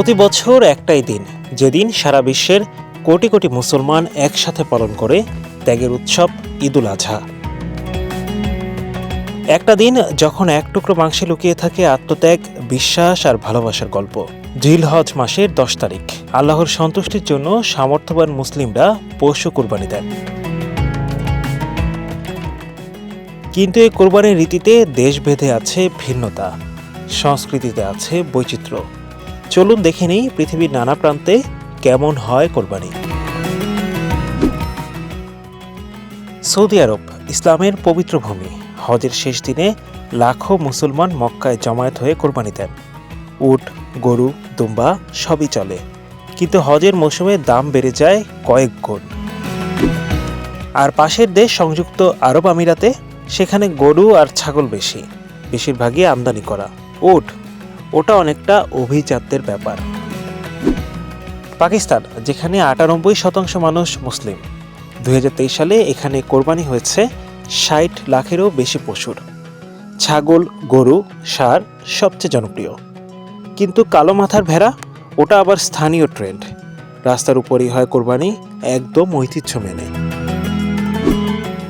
প্রতি বছর একটাই দিন। যেদিন সারা বিশ্বের কোটি কোটি মুসলমান একসাথে পালন করে ত্যাগের উৎসব ঈদুল আজহা একটা দিন যখন এক টুকরো মাংসে লুকিয়ে থাকে আত্মত্যাগ, বিশ্বাস আর ভালোবাসার গল্প। জিল হজ মাসের দশ তারিখ। আল্লাহর সন্তুষ্টির জন্য সামর্থ্যবান মুসলিমরা পশু কোরবানি দেন। কিন্তু এই কোরবানির রীতিতে দেশভেদে আছে ভিন্নতা, সংস্কৃতিতে আছে বৈচিত্র্য। চলুন দেখে নেই পৃথিবীর নানা প্রান্তে কেমন হয় কোরবানি। সৌদি আরব, ইসলামের পবিত্র ভূমি। হজের শেষ দিনে লাখো মুসলমান মক্কায় জমায়েত হয়ে কোরবানি দেন। উট, গরু, দুম্বা সবই চলে। কিন্তু হজের মৌসুমে দাম বেড়ে যায় কয়েক গুণ। আর পাশের দেশ সংযুক্ত আরব আমিরাতে সেখানে গরু আর ছাগল বেশি। বেশিরভাগই আমদানি করা। উট ওটা অনেকটা অভিজাতদের ব্যাপার। পাকিস্তান, যেখানে আটানব্বই শতাংশ মানুষ মুসলিম। দুই হাজার তেইশ সালে এখানে কোরবানি হয়েছে ষাট লাখেরও বেশি পশুর। ছাগল, গরু সার সবচেয়ে জনপ্রিয়। কিন্তু কালো মাথার ভেড়া, ওটা আবার স্থানীয় ট্রেন্ড রাস্তার উপরই হয় কোরবানি, একদম ঐতিহ্য মেনে।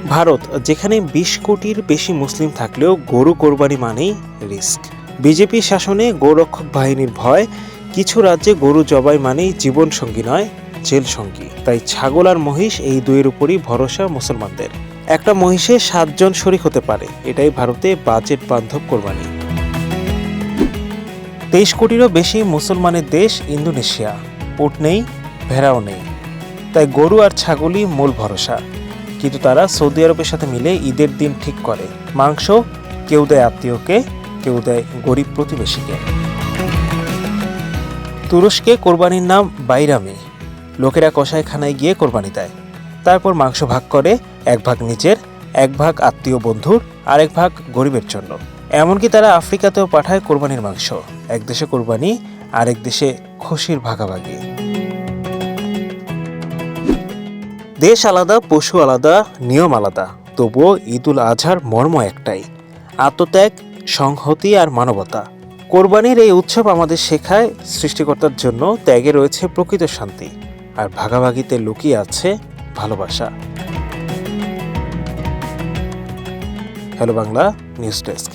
ভারত, যেখানে বিশ কোটির বেশি মুসলিম থাকলেও গরু কোরবানি মানেই রিস্ক। বিজেপি শাসনে গোরক্ষক বাহিনীর ভয়, কিছু রাজ্যে গরু জবাই মানেই জীবন সঙ্গী নয়, জেল সঙ্গী। তাই ছাগল আর মহিষ এই দুইয়ের উপরই ভরসা মুসলমানদের। একটা মহিষে সাতজন শরিক হতে পারে, এটাই ভারতে বাজেট বান্ধব কোরবানি। তেইশ কোটিরও বেশি মুসলমানের দেশ ইন্দোনেশিয়া। উট নেই, ভেড়াও নেই। তাই গরু আর ছাগলই মূল ভরসা। কিন্তু তারা সৌদি আরবের সাথে মিলে ঈদের দিন ঠিক করে। মাংস, কেউ দেয় আত্মীয়কে কেউ দেয় গরিব প্রতিবেশীকে। তুরস্কে কোরবানির নাম বাইরামি। লোকেরা কষাইখানায় গিয়ে কোরবানি দেয়। তারপর মাংস ভাগ করে এক ভাগ নিজের, এক ভাগ আত্মীয় বন্ধুর আর এক ভাগ গরিবের জন্য। এমনকি তারা আফ্রিকাতেও পাঠায় কোরবানির মাংস। এক দেশে কোরবানি, আরেক দেশে খুশির ভাগাভাগি। দেশ আলাদা, পশু আলাদা, নিয়ম আলাদা। তবুও ঈদুল আজহার মর্ম একটাই। আত্মত্যাগ সংহতি আর মানবতা। কোরবানির এই উৎসব আমাদের শেখায় সৃষ্টিকর্তার জন্য ত্যাগে রয়েছে প্রকৃত শান্তি, আর ভাগাভাগিতে লুকিয়ে আছে ভালোবাসা। Hello Bangla, news desk.